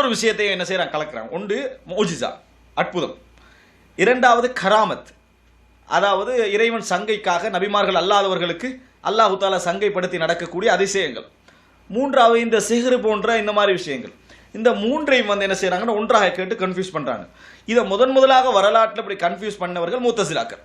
இன்னொரு விஷயத்தையும் என்ன செய்கிறாங்க கலக்கிறான். ஒன்று மோஜிசா. அற்புதம். இரண்டாவது கராமத். அதாவது இறைவன் சங்கைக்காக நபிமார்கள் அல்லாதவர்களுக்கு அல்லாஹு தாலா சங்கைப்படுத்தி நடக்கக்கூடிய அதிசயங்கள். மூன்றாவது இந்த சிகரு போன்ற இந்த மாதிரி விஷயங்கள். இந்த மூன்றையும் வந்து என்ன செய்கிறாங்கன்னா ஒன்றாக கேட்டு கன்ஃபியூஸ் பண்ணுறாங்க இதை முதன் முதலாக வரலாற்றில் இப்படி கன்ஃபியூஸ் பண்ணவர்கள் மூத்தசிலாக்கர்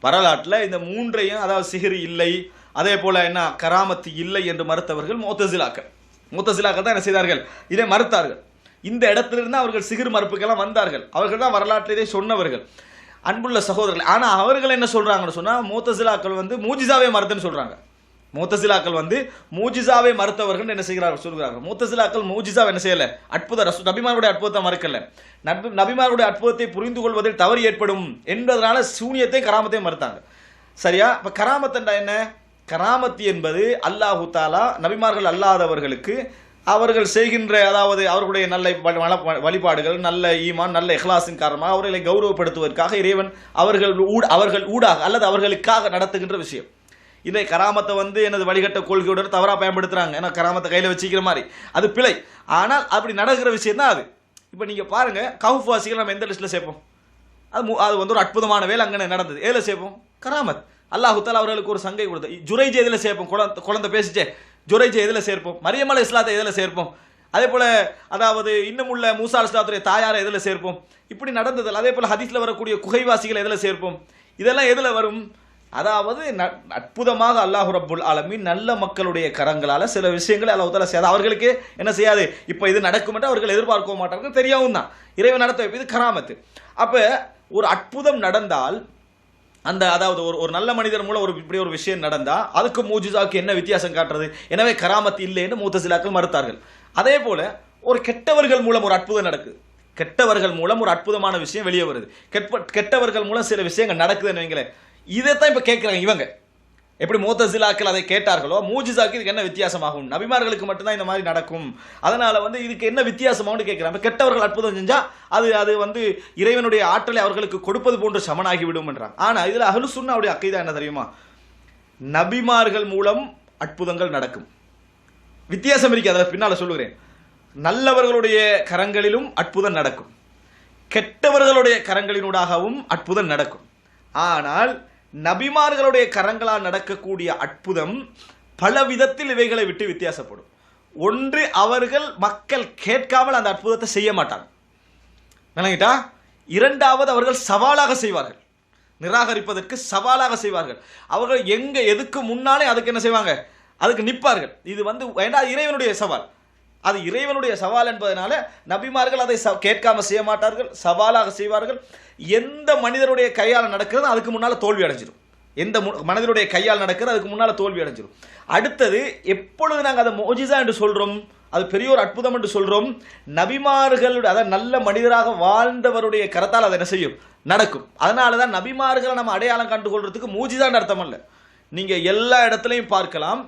வரலாற்றில் இந்த மூன்றையும் அதாவது சிஹிர் இல்லை அதே போல் என்ன கராமத்து இல்லை என்று மறுத்தவர்கள் மூத்தசிலாக்கள். மூத்தசிலாக்கள் தான் என்ன செய்தார்கள்? இதை மறுத்தார்கள். இந்த இடத்திலிருந்து அவர்கள் சிகிர் மறுப்புக்கெல்லாம் வந்தார்கள். அவர்கள் தான் வரலாற்றிலே சொன்னவர்கள். அன்புள்ள சகோதரர்கள் ஆனால் அவர்கள் என்ன சொல்கிறாங்கன்னு சொன்னால் மூத்தசிலாக்கள் வந்து மூஜிசாவே மறுத்துன்னு சொல்கிறாங்க மூத்தசிலாக்கள் வந்து மூஜிசாவை மறுத்தவர்கள் என்ன செய்கிறார்கள் சொல்கிறார்கள். மூத்தசிலாக்கள் மூஜிசாவை என்ன செய்யலை? அற்புத ரசு நபிமாருடைய அற்புதத்தை மறுக்கல. நபி நபிமாருடைய அற்புதத்தை புரிந்து கொள்வதில் தவறு ஏற்படும் என்பதனால சூனியத்தை கராமத்தையும் மறுத்தாங்க. சரியா? இப்போ கராமத்தண்டா என்ன? கராமத்து என்பது அல்லாஹு தாலா நபிமார்கள் அல்லாதவர்களுக்கு அவர்கள் செய்கின்ற அதாவது அவர்களுடைய நல்ல வள- வழிபாடுகள் நல்ல ஈமான் நல்ல இஹ்லாஸின் காரணமாக அவர்களை கௌரவப்படுத்துவதற்காக இறைவன் அவர்கள் ஊட அவர்கள் ஊடாக அல்லது அவர்களுக்காக நடத்துகின்ற விஷயம். இதை கராமத்தை வந்து எனது வழிகட்ட கொள்கையுடன் தவறாக பயன்படுத்துகிறாங்க ஏன்னா கராமத்தை கையில் வச்சுக்கிற மாதிரி. அது பிழை. ஆனால் அப்படி நடக்கிற விஷயம் தான் அது. இப்போ நீங்கள் பாருங்க கவுஃப் வாசிகள் நம்ம எந்த லிஸ்ட்டில் சேர்ப்போம்? அது மு- அது வந்து ஒரு அற்புதமான வேலை அங்கே நடந்தது. எதில் சேர்ப்போம்? கராமத். அல்லாஹுத்தால் அவர்களுக்கு ஒரு சங்கை கொடுத்த ஜுரைஜ் எதில் சேர்ப்போம்? குழந்தை குழந்தை பேசிச்சே. ஜுரைஜை எதில் சேர்ப்போம்? மரியமலை இஸ்லாத்தை எதில் சேர்ப்போம்? அதே போல் அதாவது இன்னும் உள்ள மூசா இஸ்லாத்துடைய தாயாரை எதில் சேர்ப்போம்? இப்படி நடந்ததில் அதே போல் ஹதீஸில் வரக்கூடிய குகைவாசிகளை எதில் சேர்ப்போம்? இதெல்லாம் எதில் வரும்? அதாவது அற்புதமாக அல்லாஹ் ரப்புல் ஆலமீன் நல்ல மக்களுடைய கரங்களால் சில விஷயங்களை அல்லாஹ் தலா செய்யாது. அவர்களுக்கு என்ன செய்யாது? இப்போ இது நடக்கும் என்று அவர்கள் எதிர்பார்க்க மாட்டார்கள். தெரியாவும் தான். இறைவன் நடத்த இது கராமத்து. அப்போ ஒரு அற்புதம் நடந்தால் அந்த அதாவது ஒரு ஒரு நல்ல மனிதர் மூலம் ஒரு இப்படி ஒரு விஷயம் நடந்தா அதுக்கு மூஜிசாவுக்கு என்ன வித்தியாசம் காட்டுறது? எனவே கராமத்து இல்லைன்னு மூத்த சிலாக்கள் மறுத்தார்கள். அதே போல ஒரு கெட்டவர்கள் மூலம் ஒரு அற்புதம் நடக்குது கெட்டவர்கள் மூலம் ஒரு அற்புதமான விஷயம் வெளியே வருது. கெட்ப கெட்டவர்கள் மூலம் சில விஷயங்கள் நடக்குதுன்னு வைங்களேன். இதைத்தான் இப்போ கேட்குறாங்க இவங்க. எப்படி மூத்தசிலாக்கள் அதை கேட்டார்களோ மூஜிசாக்கு இதுக்கு என்ன வித்தியாசமாகும்? நபிமார்களுக்கு மட்டும்தான் இந்த மாதிரி நடக்கும். அதனால் வந்து இதுக்கு என்ன வித்தியாசமாகனு கேட்குறாங்க. கெட்டவர்கள் அற்புதம் செஞ்சால் அது அது வந்து இறைவனுடைய ஆற்றலை அவர்களுக்கு கொடுப்பது போன்று சமனாகி விடும்ன்றாங்க ஆனால் இதில் அகலு சுண்ணாவுடைய அக்கைதா என்ன தெரியுமா? நபிமார்கள் மூலம் அற்புதங்கள் நடக்கும். வித்தியாசம் இருக்கு அதில் பின்னால் சொல்லுகிறேன். நல்லவர்களுடைய கரங்களிலும் அற்புதம் நடக்கும். கெட்டவர்களுடைய கரங்களினூடாகவும் அற்புதம் நடக்கும். ஆனால் நபிமார்களுடைய கரங்களால் நடக்கக்கூடிய அற்புதம் பல விதத்தில் இவைகளை விட்டு வித்தியாசப்படும். ஒன்று அவர்கள் மக்கள் கேட்காமல் அந்த அற்புதத்தை செய்ய மாட்டாங்க. விளங்கிட்டா? இரண்டாவது அவர்கள் சவாலாக செய்வார்கள். நிராகரிப்பதற்கு சவாலாக செய்வார்கள். அவர்கள் எங்க எதுக்கு முன்னாலே அதுக்கு என்ன செய்வாங்க? அதுக்கு நிற்பார்கள். இது வந்து ஏன்னா இறைவனுடைய சவால்? அது இறைவனுடைய சவால் என்பதனால நபிமார்கள் அதை ச- கேட்காம செய்ய மாட்டார்கள் சவாலாக செய்வார்கள். எந்த மனிதருடைய கையால் நடக்கிறது அதுக்கு முன்னால தோல்வி அடைஞ்சிடும் எந்த மு- மனிதருடைய கையால் நடக்கிறது அதுக்கு முன்னால தோல்வி அடைஞ்சிடும் அடுத்தது எப்பொழுது நாங்கள் அதை மோஜிசா என்று சொல்றோம் அது பெரிய ஒரு அற்புதம் என்று சொல்றோம் நபிமார்களுடைய அதாவது நல்ல மனிதராக வாழ்ந்தவருடைய கரத்தால் அதை என்ன செய்யும்? நடக்கும். அதனால தான் நபிமார்களை நம்ம அடையாளம் கண்டு கொள்றதுக்கு மூஜிதான் அர்த்தம் அல்ல. நீங்கள் எல்லா இடத்துலையும் பார்க்கலாம்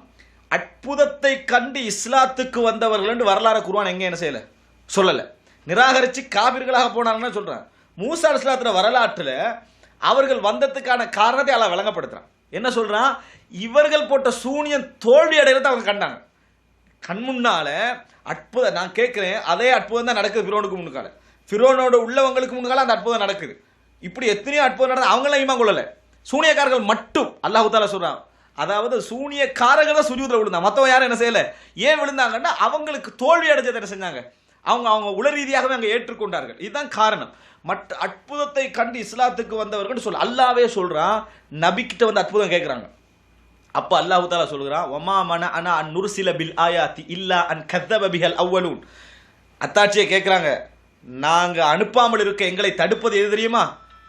அற்புதத்தை கண்டு இஸ்லாத்துக்கு வந்தவர்கள் என்று வரலாறு குருவான் எங்கே என்ன செய்யலை? சொல்லலை. நிராகரித்து காபிர்களாக போனாங்கன்னு சொல்கிறான் மூசா இஸ்லாத்துல வரலாற்றில் அவர்கள் வந்ததுக்கான காரணத்தை அல்லாஹ் வழங்கப்படுத்துகிறான் என்ன சொல்கிறான் இவர்கள் போட்ட சூனியம் தோல்வி அடைகிறத அவங்க கண்டாங்க. கண் முன்னால அற்புதம் நான் கேட்குறேன் அதே அற்புதம் தான் நடக்குது ஃபிரோனுக்கு முன்னுக்கால. ஃபிரோனோட உள்ளவங்களுக்கு முன்னுக்கால அந்த அற்புதம் நடக்குது. இப்படி எத்தனையோ அற்புதம் நடந்தது அவங்களாம் ஈமான் சூனியக்காரர்கள் மட்டும் அல்லாஹு தாலா அதாவது சூனியக்காரர்கள் தான் சுஜூதில் விழுந்தாங்க மற்றவங்க யாரும் என்ன செய்யலை? ஏன் விழுந்தாங்கன்னா அவங்களுக்கு தோல்வி அடைஞ்சதை என்ன செஞ்சாங்க? அவங்க அவங்க உள ரீதியாகவே அங்கே ஏற்றுக்கொண்டார்கள். இதுதான் காரணம். மற்ற அற்புதத்தை கண்டு இஸ்லாத்துக்கு வந்தவர்கள் சொல் அல்லாவே சொல்கிறான் நபிக்கிட்ட வந்து அற்புதம் கேட்குறாங்க அப்போ அல்லாஹு தாலா சொல்கிறான் ஒமா மன அனா அன் நுர்சில பில் ஆயாத்தி இல்லா அன் கத்தபபிகள் அவ்வளூன் அத்தாட்சியை கேட்குறாங்க நாங்கள் அனுப்பாமல் இருக்க எங்களை தடுப்பது எது தெரியுமா?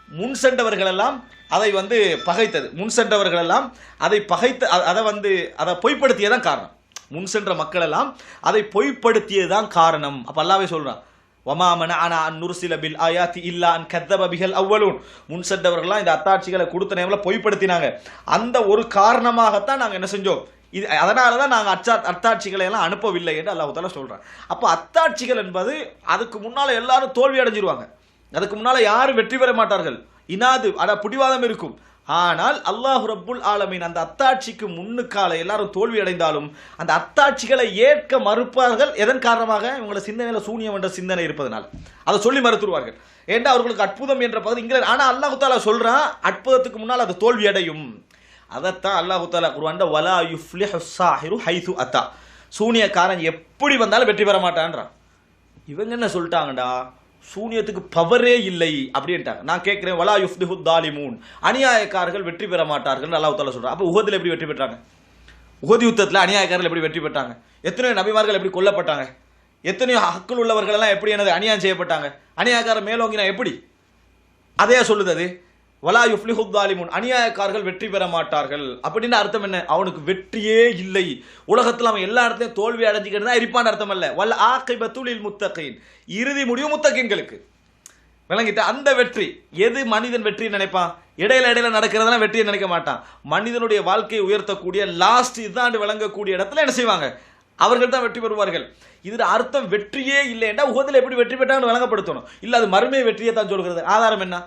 முன் சென்றவர்களெல்லாம் அதை வந்து பகைத்தது. முன் சென்றவர்கள் எல்லாம் அதை பகைத்த அதை வந்து அதை பொய்ப்படுத்தியதான் காரணம். முன் சென்ற மக்கள் எல்லாம் அதை பொய்ப்படுத்தியதுதான் காரணம். அப்போ அல்லாவே சொல்கிறான் வமா ஆனா அந்நுர்சில பில் ஆயாத்தி இல்லா அன் கத்தப பிஹல் முன் சென்றவர்கள்லாம் இந்த அத்தாட்சிகளை கொடுத்த நேரத்தில் பொய்ப்படுத்தினாங்க. அந்த ஒரு காரணமாகத்தான் நாங்கள் என்ன செஞ்சோம்? இது அதனால தான் நாங்கள் அச்சா அத்தாட்சிகளை எல்லாம் அனுப்பவில்லை என்று அல்லாஹால சொல்கிறேன் அப்போ அத்தாட்சிகள் என்பது அதுக்கு முன்னால் எல்லாரும் தோல்வி அடைஞ்சிருவாங்க. அதுக்கு முன்னால் யாரும் வெற்றி பெற மாட்டார்கள்? இனாது அட பிடிவாதம் இருக்கும். ஆனால் அல்லாஹ் ரப்புல் ஆலமீன் அந்த அத்தாட்சிக்கு முன்னுக்கால எல்லாரும் தோல்வி அடைந்தாலும் அந்த அத்தாட்சிகளை ஏற்க மறுப்பார்கள். எதன் காரணமாக? இவங்கள சிந்தனையில் சூனியம் என்ற சிந்தனை இருப்பதனால். அதை சொல்லி மறுத்துருவார்கள். ஏண்டா அவர்களுக்கு அற்புதம் என்ற பகுதி? இங்கே ஆனால் அல்லாஹு தாலா சொல்கிறான் அற்புதத்துக்கு முன்னால் அது தோல்வி அடையும். அதைத்தான் அல்லாஹு தாலா குருவாண்ட வலா யுஃப்லிஹு ஸாஹிரு ஹைது அத்தா. சூனியக்காரன் எப்படி வந்தாலும் வெற்றி பெற மாட்டான்றான். இவங்க என்ன சொல்லிட்டாங்கடா? சூனியத்துக்கு பவரே இல்லை அப்படின்ட்டாங்க. நான் கேட்குறேன் வலா யுஃப்திஹு தாலிமூன் அநியாயக்காரர்கள் வெற்றி பெற மாட்டார்கள் அல்லாஹ் தாலா சொல்கிறார் அப்போ உகதில் எப்படி வெற்றி பெற்றாங்க? உகதி யுத்தத்தில் அநியாயக்காரர்கள் எப்படி வெற்றி பெற்றாங்க? எத்தனையோ நபிமார்கள் எப்படி கொல்லப்பட்டாங்க? எத்தனையோ அக்கள் உள்ளவர்கள் எல்லாம் எப்படி எனது அநியாயம் செய்யப்பட்டாங்க? அநியாயக்காரர் மேலோங்கினா எப்படி? அதையா சொல்லுது அது? வலா யுஃப்லிஹுத்தாலிமுன் அநியாயக்காரர்கள் வெற்றி பெற மாட்டார்கள். அப்படின்னு அர்த்தம் என்ன? அவனுக்கு வெற்றியே இல்லை. உலகத்தில் அவன் எல்லா இடத்தையும் தோல்வி அடைஞ்சிக்கிட்டு தான் இருப்பான்னு அர்த்தம் அல்ல. வல்ல ஆக்கைப துளில் முத்தகையின் இறுதி முடிவு முத்தகின்களுக்கு. விளங்கிட்ட அந்த வெற்றி எது மனிதன் வெற்றி நினைப்பான்? இடையில இடையில நடக்கிறதெல்லாம் வெற்றியை நினைக்க மாட்டான். மனிதனுடைய வாழ்க்கையை உயர்த்தக்கூடிய லாஸ்ட் இதாண்டு விளங்கக்கூடிய இடத்துல என்ன செய்வாங்க? அவர்கள் தான் வெற்றி பெறுவார்கள். இதில் அர்த்தம் வெற்றியே இல்லைன்னா உகத்தில் எப்படி வெற்றி பெற்றாங்கன்னு விளங்கப்படுத்தணும். இல்லை அது மறுமை வெற்றியை தான் சொல்கிறது. ஆதாரம் என்ன?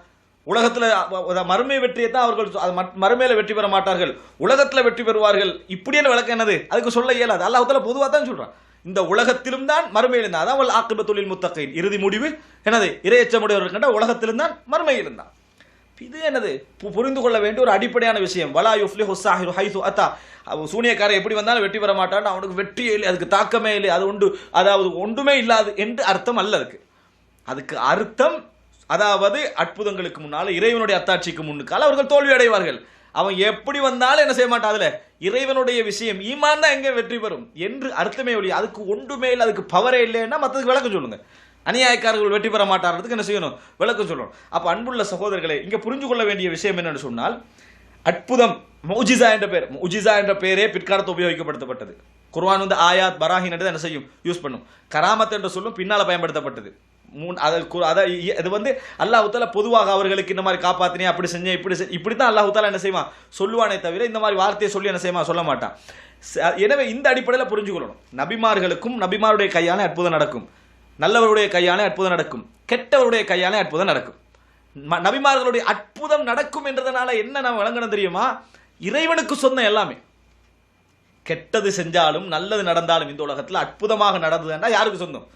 உலகத்தில் மறுமை வெற்றியை தான் அவர்கள் அது மட்- மறுமையில வெற்றி பெற மாட்டார்கள். உலகத்தில் வெற்றி பெறுவார்கள். இப்படியான விளக்கம் என்னது? அதுக்கு சொல்ல இயலாது. அல்லாஹத்தில் பொதுவாக தான் சொல்கிறான் இந்த உலகத்திலும் தான் மறுமையில் இருந்தான். அதான் அவள் ஆக்கிப தொழில் முத்தக்கையின் இறுதி முடிவு எனது இரையச்சமுடையவர்கள் கண்ட உலகத்திலும் தான் மறுமையில் இருந்தான் இது என்னது? புரிந்து கொள்ள வேண்டிய ஒரு அடிப்படையான விஷயம். வலா யுஃப்லி ஹுசாஹிரு ஹைசு அத்தா. அவன் சூனியக்காரன் எப்படி வந்தாலும் வெற்றி பெற மாட்டான் அவனுக்கு வெற்றியே இல்லை. அதுக்கு தாக்கமே இல்லை. அது உண்டு அதாவது ஒன்றுமே இல்லாது என்று அர்த்தம் அல்ல அதுக்கு. அதுக்கு அர்த்தம் அதாவது அற்புதங்களுக்கு முன்னால் இறைவனுடைய அத்தாட்சிக்கு முன்னுக்கால் அவர்கள் தோல்வி அடைவார்கள் அவன் எப்படி வந்தாலும் என்ன செய்ய மாட்டான் அதில்? இறைவனுடைய விஷயம் ஈமான் தான் எங்கே வெற்றி பெறும் என்று அர்த்தமே ஒழி அதுக்கு ஒன்றுமே இல்லை அதுக்கு பவரே இல்லைன்னா மற்றதுக்கு விளக்கம் சொல்லுங்கள் அநியாயக்காரர்கள் வெற்றி பெற மாட்டாரதுக்கு என்ன செய்யணும்? விளக்கம் சொல்லணும். அப்போ அன்புள்ள சகோதரர்களை இங்கே புரிஞ்சு கொள்ள வேண்டிய விஷயம் என்னென்னு சொன்னால் அற்புதம் மௌஜிசா என்ற பேர் மௌஜிசா என்ற பேரே பிற்காலத்தை உபயோகிக்கப்படுத்தப்பட்டது குர்வான் வந்து ஆயாத் பராஹின் என்று என்ன செய்யும் யூஸ் பண்ணும் கராமத் என்ற சொல்லும் பின்னால் பயன்படுத்தப்பட்டது மூணு அதை அதை அது இது வந்து அல்லாஹ் பொதுவாக அவர்களுக்கு இந்த மாதிரி காப்பாத்தினே அப்படி செஞ்சேன் இப்படி செ- இப்படி தான் அல்லாஹ் என்ன செய்வான்? சொல்லுவானே தவிர இந்த மாதிரி வார்த்தையை சொல்லி என்ன செய்வான்? சொல்ல மாட்டான். ச- எனவே இந்த அடிப்படையில் புரிஞ்சுக்கொள்ளணும் நபிமார்களுக்கும் நபிமாருடைய கையாலே அற்புதம் நடக்கும். நல்லவருடைய கையாலே அற்புதம் நடக்கும். கெட்டவருடைய கையாலே அற்புதம் நடக்கும். நபிமார்களுடைய அற்புதம் நடக்கும் என்றதுனால என்ன நம்ம விளங்கணும் தெரியுமா? இறைவனுக்கு சொந்தம் எல்லாமே. கெட்டது செஞ்சாலும் நல்லது நடந்தாலும் இந்த உலகத்தில் அற்புதமாக நடந்ததுன்னா யாருக்கு சொந்தம்?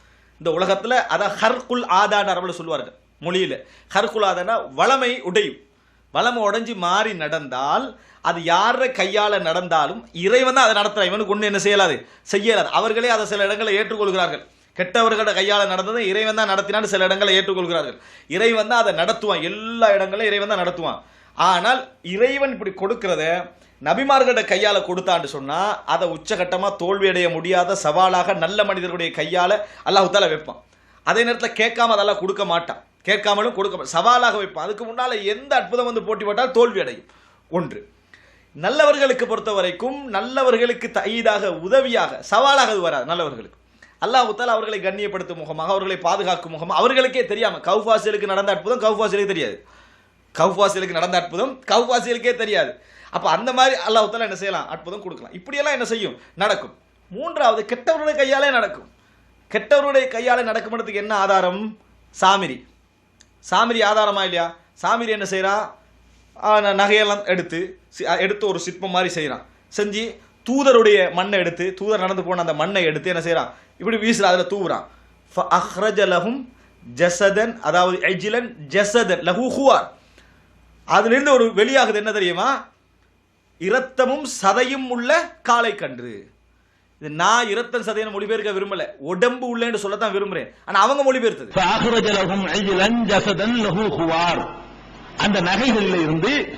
இந்த உலகத்தில் அதான் ஹர்குல் ஆதான்னு அரபில் சொல்லுவார்கள் மொழியில். ஹர்குல் ஆதானா வளமை உடையும். வளமை உடைஞ்சு மாறி நடந்தால் அது யார கையால் நடந்தாலும் இறைவன் தான் அதை நடத்துறான். இவனுக்கு ஒன்று என்ன செய்யலாது? செய்யலாது. அவர்களே அதை சில இடங்களை ஏற்றுக்கொள்கிறார்கள். கெட்டவர்களோட கையால் நடந்ததை இறைவன் தான் நடத்தினான்னு சில இடங்களை ஏற்றுக்கொள்கிறார்கள். இறைவன் தான் அதை நடத்துவான். எல்லா இடங்களையும் இறைவன் தான் நடத்துவான். ஆனால் இறைவன் இப்படி கொடுக்கிறத நபிமார்களோட கையால கொடுத்தான்னு சொன்னா அதை உச்சகட்டமா தோல்வியடைய முடியாத சவாலாக நல்ல மனிதர்களுடைய கையால அல்லாஹுத்தால வைப்பான். அதே நேரத்தில் கேட்காம அதெல்லாம் கொடுக்க மாட்டான். கேட்காமலும் கொடுக்க சவாலாக வைப்பான். அதுக்கு முன்னால எந்த அற்புதம் வந்து போட்டி போட்டால் தோல்வி அடையும். ஒன்று. நல்லவர்களுக்கு பொறுத்த வரைக்கும் நல்லவர்களுக்கு தயீதாக உதவியாக சவாலாக அது வராது நல்லவர்களுக்கு. அல்லாஹுத்தால் அவர்களை கண்ணியப்படுத்தும் முகமாக அவர்களை பாதுகாக்கும் முகமாக அவர்களுக்கே தெரியாம கௌஃபாசிலுக்கு நடந்த அற்புதம் கௌஃபாசிலுக்கு தெரியாது. கவ்வாசிகளுக்கு நடந்த அற்புதம் கவ்வாசிகளுக்கே தெரியாது. அப்போ அந்த மாதிரி அல்லாஹ் என்ன செய்யலாம்? அற்புதம் கொடுக்கலாம். இப்படியெல்லாம் என்ன செய்யும்? நடக்கும். மூன்றாவது கெட்டவருடைய கையாலே நடக்கும். கெட்டவருடைய கையாலே நடக்கும்ன்றதுக்கு என்ன ஆதாரம்? சாமிரி. சாமிரி ஆதாரமா இல்லையா? சாமிரி என்ன செய்கிறான் நகையெல்லாம் எடுத்து எடுத்து ஒரு சிற்பம் மாதிரி செய்கிறான் செஞ்சு தூதருடைய மண்ணை எடுத்து தூதர் நடந்து போன அந்த மண்ணை எடுத்து என்ன செய்கிறான் இப்படி வீசுற அதில் தூவுறான் அஹ்ரஜ லஹும் ஜசதன் அதாவது எஜிலன் ஜசதன் லஹு ஹுவார். அதிலிருந்து ஒரு வெளியாகுது என்ன தெரியுமா? இரத்தமும் சதையும் உள்ள காளை கன்று. இது நான் இரத்தம் சதையம் மொழிபெயர்க்க விரும்பல. உடம்பு உள்ளேன்னு சொல்லத்தான் விரும்புறேன். ஆனா அவங்க மொழிபெயர்த்தது. அந்த நகைகளில் இருந்து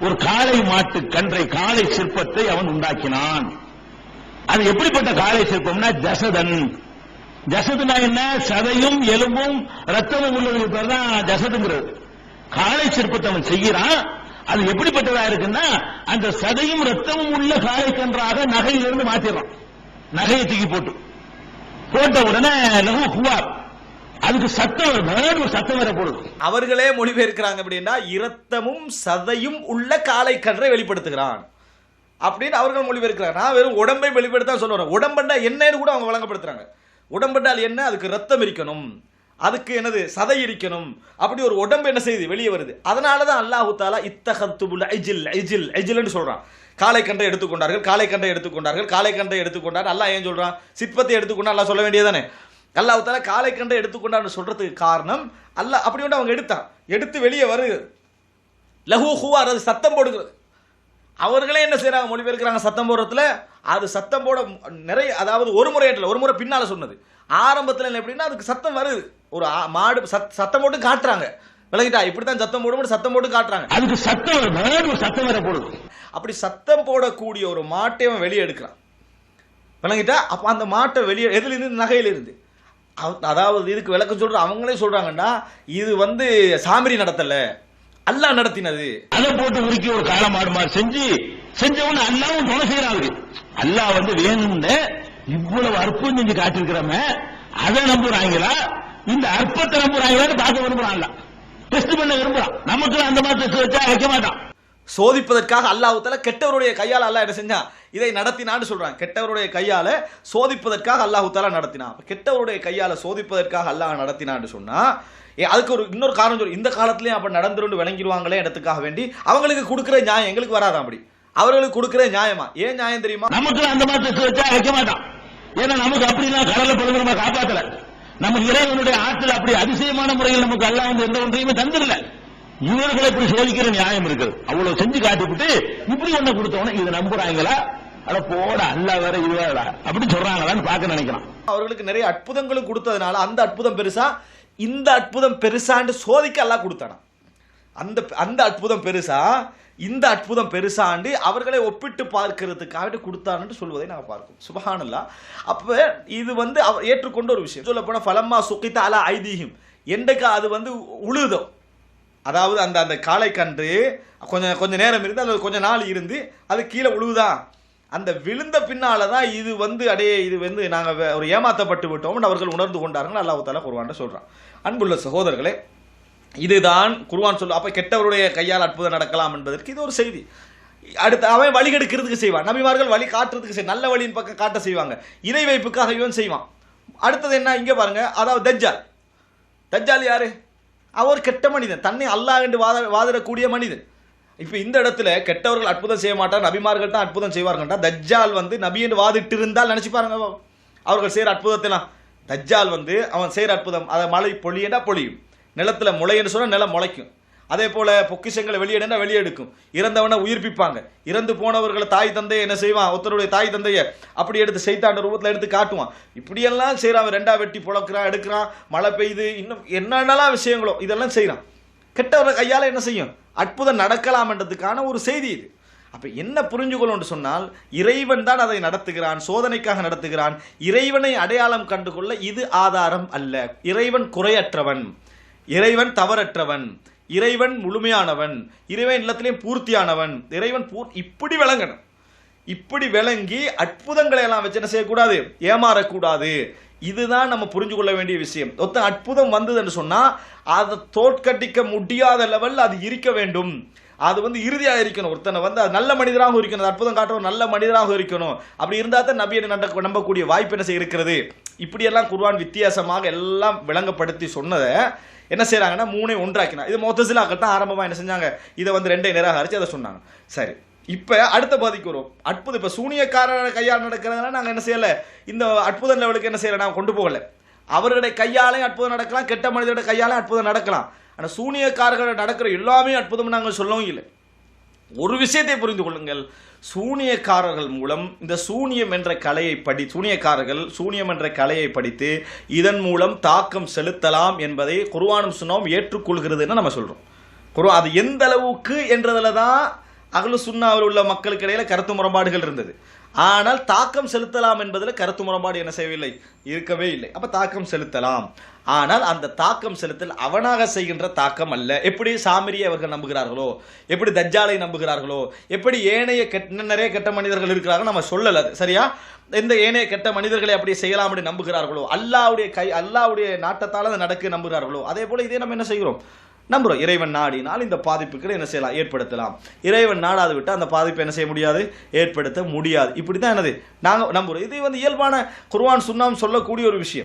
ஒரு காளை மாட்டு கன்றை காளை சிற்பத்தை அவன் உண்டாக்கினான். அது எப்படிப்பட்ட காளை சிற்பம்னா ஜசதன். ஜசதுனா என்ன? சதையும் எலும்பும் ரத்தமும் உள்ளதுக்கு பேர் தான் ஜசதுங்கிறது. காளை சிற்பத்தை அவன் செய்கிறான். அது எப்படிப்பட்டதா இருக்குன்னா அந்த சதையும் ரத்தமும் உள்ள காளை கன்றாக நகையிலிருந்து மாத்திடுறான். நகையை தூக்கி போட்டு. போட்ட உடனே லகு குவார் அதுக்கு சத்தம் ஒரு சத்தம் வரப்படுது அவர்களே மொழிபெயர்க்கிறாங்க அப்படின்னா இரத்தமும் சதையும் உள்ள காளை கன்றை வெளிப்படுத்துகிறான். அப்படின்னு அவர்கள் மொழிபெயர்க்கிறாங்க. நான் வெறும் உடம்பை வெளிப்படுத்த சொல்லுறேன் உடம்புண்டா என்னன்னு கூட அவங்க வழங்கப்படுத்துறாங்க உடம்புண்டால் என்ன? அதுக்கு ரத்தம் இருக்கணும். அதுக்கு என்னது? சதை இருக்கணும் அப்படி ஒரு உடம்பு என்ன செய்யுது? வெளியே வருது. அதனால தான் அல்லாஹு தாலா இத்தகத்துபுல் ஐஜில் ஐஜில் ஐஜில்னு சொல்கிறான் காலை கண்டை எடுத்துக்கொண்டார்கள் காலை கண்டை எடுத்துக்கொண்டார்கள் காலை கண்டை எடுத்துக்கொண்டார் அல்லாஹ் ஏன் சொல்கிறான் சிற்பத்தை எடுத்துக்கொண்டா அல்லாஹ் சொல்ல வேண்டியதானே அல்லாஹு தாலா காலைக்கண்டை கன்றை எடுத்துக்கொண்டான்னு சொல்கிறதுக்கு காரணம் அல்லாஹ் அப்படி ஒன்று அவங்க எடுத்தான். எடுத்து வெளியே வருது. லஹு ஹுவார் அது சத்தம் போடுகிறது. அவர்களே என்ன செய்கிறாங்க மொழிபெயர்க்கிறாங்க சத்தம் போடுறதுல. அது சத்தம் போட நிறைய அதாவது ஒரு முறை ஒரு முறை பின்னால் சொன்னது. ஆரம்பத்தில் என்ன எப்படின்னா அதுக்கு சத்தம் வருது. ஒரு மாடு சத் சத்தம் போட்டு காட்டுறாங்க. விளங்கிட்டா? இப்படி தான் சத்தம் போடும் சத்தம் போட்டு காட்டுறாங்க. அதுக்கு சத்தம் சத்தம் வர போடுது. அப்படி சத்தம் போடக்கூடிய ஒரு மாட்டை அவன் வெளியே எடுக்கிறான். விளங்கிட்டா? அப்போ அந்த மாட்டை வெளியே எதிலிருந்து? நகையிலிருந்து. அவ- அதாவது இதுக்கு விளக்கம் சொல்ற அவங்களே சொல்றாங்கன்னா இது வந்து சாமிரி நடத்தல. அல்லாஹ் நடத்தினது. அதை போட்டு உருக்கி ஒரு காளை மாடு மாதிரி செஞ்சு செஞ்சவன அல்லாவும் துணை செய்யறாங்க அல்லாஹ் வந்து வேணும்னு இவ்வளவு அற்புதம் செஞ்சு காட்டிருக்கிறவங்க அதை நம்புறாங்களா? இந்த அற்பத்தை நம்புறாங்களான்னு பார்க்க விரும்புறான் டெஸ்ட் பண்ண விரும்புறான். நமக்கு அந்த மாதிரி டெஸ்ட் வச்சா வைக்க மாட்டான். சோதிப்பதற்காக அல்லாஹ்வுத்தால கெட்டவருடைய கையால் அல்லாஹ் என்ன செஞ்சான்? இதை நடத்தினான்னு சொல்றான். கெட்டவருடைய கையால சோதிப்பதற்காக அல்லாஹ் தாலா நடத்தினான். கெட்டவருடைய கையால சோதிப்பதற்காக அல்லாஹ் நடத்தினான்னு சொன்னா அதுக்கு ஒரு இன்னொரு காரணம் சொல்லு. இந்த காலத்துலயும் அப்ப நடந்துருந்து விளங்கிடுவாங்களே இடத்துக்காக வேண்டி? அவங்களுக்கு கொடுக்குற நியாயம் எங்களுக்கு வராதான் அப்படி? அவர்களுக்கு கொடுக்குற நியாயமா? ஏன் நியாயம் தெரியுமா? நமக்கு அந்த மாதிரி வைக்க மாட்டான். ஏன்னா நமக்கு அப்படிலாம் கடலை பழுது நம்ம காப்பாத்தல. நம்ம இறைவனுடைய ஆற்றல் அப்படி அதிசயமான முறையில் நமக்கு அல்ல வந்து எந்த ஒன்றையுமே தந்துடல இவர்களை இப்படி சோதிக்கிற நியாயம் இருக்குது. அவ்வளவு செஞ்சு காட்டிவிட்டு இப்படி ஒண்ணு கொடுத்தவன இதை நம்புறாங்களா? அட போட அல்ல வேற இது அப்படி சொல்றாங்களான்னு பார்க்க நினைக்கிறான். அவர்களுக்கு நிறைய அற்புதங்களும் கொடுத்ததுனால அந்த அற்புதம் பெருசா இந்த அற்புதம் பெருசான்னு சோதிக்க அல்லாஹ் கொடுத்தானா அந்த அந்த அற்புதம் பெருசா இந்த அற்புதம் பெருசாண்டு அவர்களை ஒப்பிட்டு பார்க்கிறதுக்காக கொடுத்தாருன்னு சொல்வதை நாங்கள் பார்க்கும் சுபஹானல்லா. அப்போ இது வந்து அவர் ஏற்றுக்கொண்ட ஒரு விஷயம். சொல்ல போனால் ஃபலம்மா சுக்கித்த அலா ஐதீகம் என்றைக்கு அது வந்து உழுதோ? அதாவது அந்த அந்த காளை கன்று கொஞ்சம் கொஞ்சம் நேரம் இருந்து அது கொஞ்சம் நாள் இருந்து அது கீழே விழுவுதா அந்த விழுந்த பின்னால தான் இது வந்து அடே இது வந்து நாங்கள் ஒரு ஏமாத்தப்பட்டு விட்டோம்னு அவர்கள் உணர்ந்து கொண்டார்கள். அல்லாஹால தாலா சொல்கிறான் அன்புள்ள சகோதரர்களே இதுதான் குருவான் சொல்லு அப்போ கெட்டவருடைய கையால் அற்புதம் நடக்கலாம் என்பதற்கு இது ஒரு செய்தி. அடுத்து அவன் வழி கெடுக்கிறதுக்கு செய்வான். நபிமார்கள் வழி காட்டுறதுக்கு செய் நல்ல வழியின் பக்கம் காட்ட செய்வாங்க. இணை வைப்புக்காக இவன் செய்வான். அடுத்தது என்ன இங்கே பாருங்க அதாவது தஜ்ஜால். தஜ்ஜால் யாரு? அவர் கெட்ட மனிதன். தன்னை அல்லாஹ் என்று வாத வாதிடக்கூடிய மனிதன். இப்போ இந்த இடத்துல கெட்டவர்கள் அற்புதம் செய்ய மாட்டார் நபிமார்கள் தான் அற்புதம் செய்வார்கள்டா தஜ்ஜால் வந்து நபி என்று வாதிட்டு இருந்தால் நினச்சி பாருங்க அவர்கள் செய்கிற அற்புதத்தெல்லாம். தஜ்ஜால் வந்து அவன் செய்கிற அற்புதம் அதை மழை பொழியண்டா பொழியும். நிலத்தில் முளைன்னு சொன்னால் நிலம் முளைக்கும். அதே போல் பொக்கிஷங்களை வெளியிடனா வெளியெடுக்கும். இறந்தவனை உயிர்ப்பிப்பாங்க. இறந்து போனவர்களை தாய் தந்தையை என்ன செய்வான்? ஒருத்தருடைய தாய் தந்தையை அப்படி எடுத்து செய்தாண்ட ரூபத்தில் எடுத்து காட்டுவான். இப்படியெல்லாம் செய்கிறான் ரெண்டா வெட்டி புழக்கிறான் எடுக்கிறான். மழை பெய்யுது இன்னும் என்னென்னலாம் விஷயங்களோ இதெல்லாம் செய்கிறான் கெட்டவர கையால் என்ன செய்யும்? அற்புதம் நடக்கலாம்ன்றதுக்கான ஒரு செய்தி இது. அப்போ என்ன புரிஞ்சுக்கொள்ளும்னு சொன்னால் இறைவன் தான் அதை நடத்துகிறான் சோதனைக்காக நடத்துகிறான். இறைவனை அடையாளம் கண்டுகொள்ள இது ஆதாரம் அல்ல. இறைவன் குறையற்றவன். இறைவன் தவறற்றவன் இறைவன் முழுமையானவன் இறைவன் இல்லத்திலையும் பூர்த்தியானவன் இறைவன் பூர் இப்படி விளங்கணும். இப்படி விளங்கி அற்புதங்களை எல்லாம் வச்சு என்ன செய்யக்கூடாது? ஏமாறக்கூடாது. இதுதான் நம்ம புரிஞ்சு கொள்ள வேண்டிய விஷயம். ஒருத்தன் அற்புதம் வந்ததுன்னு சொன்னால் அதை தோற்கடிக்க முடியாத லெவலில் அது இருக்க வேண்டும். அது வந்து இறுதியாக இருக்கணும். ஒருத்தனை வந்து அது நல்ல மனிதராக இருக்கணும். அது அற்புதம் காட்டுறவன் நல்ல மனிதராக இருக்கணும். அப்படி இருந்தால் தான் நபியை நட நம்பக்கூடிய வாய்ப்பு என்ன செய்ய இருக்கிறது? இப்படியெல்லாம் குர்வான் வித்தியாசமாக எல்லாம் விளங்கப்படுத்தி சொன்னதை என்ன செய்கிறாங்கன்னா மூணை ஒன்றாக்கினா இது மொத்தசிலாக்கள் தான் ஆரம்பமாக என்ன செஞ்சாங்க? இதை வந்து ரெண்டை நிராகரித்து அதை சொன்னாங்க. சரி. இப்போ அடுத்த பாதிக்கு வரும் அற்புதம் இப்போ சூனியக்காரரை கையால் நடக்கிறதுனால நாங்கள் என்ன செய்யலை? இந்த அற்புதம் லெவலுக்கு என்ன செய்யலை? நாங்கள் கொண்டு போகலை. அவர்களுடைய கையாலையும் அற்புதம் நடக்கலாம் கெட்ட மனிதருடைய கையாலையும் அற்புதம் நடக்கலாம். ஆனால் சூனியக்காரர்கள் நடக்கிற எல்லாமே அற்புதம் நாங்கள் சொல்லவும் இல்லை. ஒரு விஷயத்தை புரிந்து கொள்ளுங்கள். சூனியக்காரர்கள் மூலம் இந்த சூனியம் என்ற கலையை படி சூனியக்காரர்கள் சூனியம் என்ற கலையை படித்து இதன் மூலம் தாக்கம் செலுத்தலாம் என்பதை குருவானும் சுன்னாவும் ஏற்றுக்கொள்கிறதுன்னு நம்ம சொல்கிறோம் குரு அது எந்த அளவுக்கு என்றதில் தான் அகலு சுன்னாவில் உள்ள மக்களுக்கு இடையில் கருத்து முரண்பாடுகள் இருந்தது. ஆனால் தாக்கம் செலுத்தலாம் என்பதில் கருத்து முரண்பாடு என்ன செய்யவில்லை? இருக்கவே இல்லை. அப்போ தாக்கம் செலுத்தலாம். ஆனால் அந்த தாக்கம் செலுத்தல் அவனாக செய்கின்ற தாக்கம் அல்ல. எப்படி சாமிரியை அவர்கள் நம்புகிறார்களோ எப்படி தஜ்ஜாலை நம்புகிறார்களோ எப்படி ஏனைய கெட் நிறைய கெட்ட மனிதர்கள் இருக்கிறார்கள் நம்ம சொல்லலை சரியா? இந்த ஏனைய கெட்ட மனிதர்களை அப்படி செய்யலாம் அப்படி நம்புகிறார்களோ அல்லாவுடைய கை அல்லாவுடைய நாட்டத்தால் அது நடக்க நம்புகிறார்களோ அதே போல் இதே நம்ம என்ன செய்கிறோம்? நம்புறோம். இறைவன் நாடினால் இந்த பாதிப்புகளை என்ன செய்யலாம்? ஏற்படுத்தலாம். இறைவன் நாடாது விட்டு அந்த பாதிப்பை என்ன செய்ய முடியாது? ஏற்படுத்த முடியாது. இப்படி தான் என்னது? நாங்கள் நம்புறோம். இது வந்து இயல்பான குர்வான் சுண்ணாம் சொல்லக்கூடிய ஒரு விஷயம்.